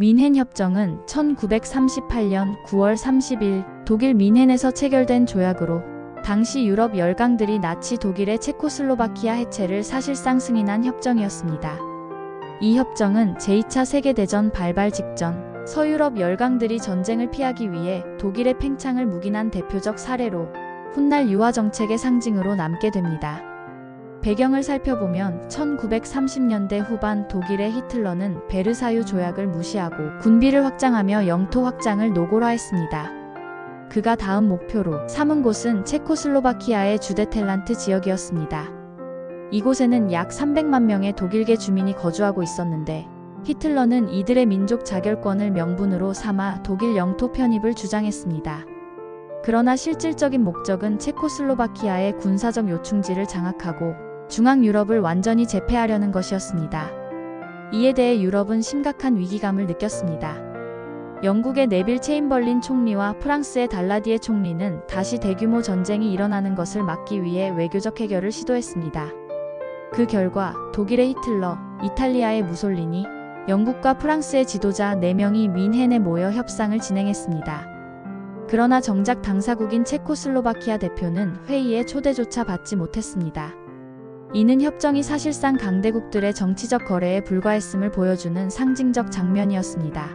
민헨 협정은 1938년 9월 30일 독일 민헨에서 체결된 조약으로 당시 유럽 열강들이 나치 독일의 체코슬로바키아 해체를 사실상 승인한 협정이었습니다. 이 협정은 제2차 세계대전 발발 직전 서유럽 열강들이 전쟁을 피하기 위해 독일의 팽창을 묵인한 대표적 사례로 훗날 유화 정책의 상징으로 남게 됩니다. 배경을 살펴보면 1930년대 후반 독일의 히틀러는 베르사유 조약을 무시하고 군비를 확장하며 영토 확장을 노골화했습니다. 그가 다음 목표로 삼은 곳은 체코슬로바키아의 주데텔란트 지역이었습니다. 이곳에는 약 300만 명의 독일계 주민이 거주하고 있었는데 히틀러는 이들의 민족 자결권을 명분으로 삼아 독일 영토 편입을 주장했습니다. 그러나 실질적인 목적은 체코슬로바키아의 군사적 요충지를 장악하고 중앙 유럽을 완전히 제패하려는 것이었습니다. 이에 대해 유럽은 심각한 위기감을 느꼈습니다. 영국의 네빌 체인벌린 총리와 프랑스의 달라디에 총리는 다시 대규모 전쟁이 일어나는 것을 막기 위해 외교적 해결을 시도했습니다. 그 결과 독일의 히틀러, 이탈리아의 무솔리니, 영국과 프랑스의 지도자 4명이 민헨에 모여 협상을 진행했습니다. 그러나 정작 당사국인 체코슬로바키아 대표는 회의에 초대조차 받지 못했습니다. 이는 협정이 사실상 강대국들의 정치적 거래에 불과했음을 보여주는 상징적 장면이었습니다.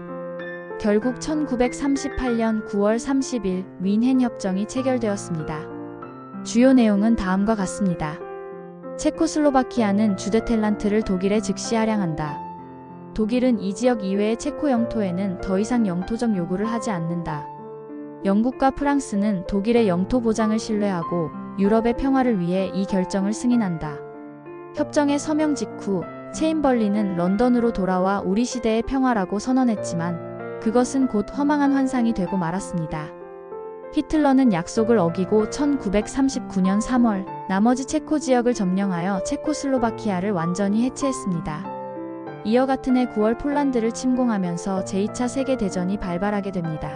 결국 1938년 9월 30일 민헨 협정이 체결되었습니다. 주요 내용은 다음과 같습니다. 체코슬로바키아는 주데텔란트를 독일에 즉시 할양한다. 독일은 이 지역 이외의 체코 영토에는 더 이상 영토적 요구를 하지 않는다. 영국과 프랑스는 독일의 영토 보장을 신뢰하고 유럽의 평화를 위해 이 결정을 승인한다. 협정의 서명 직후 체인벌리는 런던으로 돌아와 우리 시대의 평화라고 선언했지만 그것은 곧 허망한 환상이 되고 말았습니다. 히틀러는 약속을 어기고 1939년 3월 나머지 체코 지역을 점령하여 체코슬로바키아를 완전히 해체했습니다. 이어 같은 해 9월 폴란드를 침공하면서 제2차 세계대전이 발발하게 됩니다.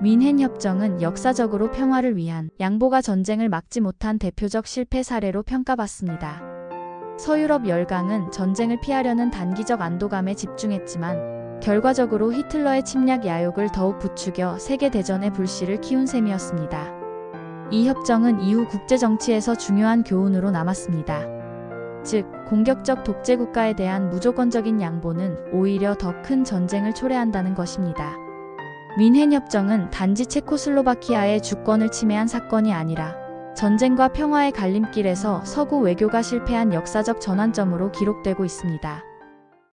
민헨 협정은 역사적으로 평화를 위한 양보가 전쟁을 막지 못한 대표적 실패 사례로 평가받습니다. 서유럽 열강은 전쟁을 피하려는 단기적 안도감에 집중했지만 결과적으로 히틀러의 침략 야욕을 더욱 부추겨 세계대전의 불씨를 키운 셈이었습니다. 이 협정은 이후 국제정치에서 중요한 교훈으로 남았습니다. 즉, 공격적 독재 국가에 대한 무조건적인 양보는 오히려 더 큰 전쟁을 초래한다는 것입니다. 민헨 협정은 단지 체코슬로바키아의 주권을 침해한 사건이 아니라 전쟁과 평화의 갈림길에서 서구 외교가 실패한 역사적 전환점으로 기록되고 있습니다.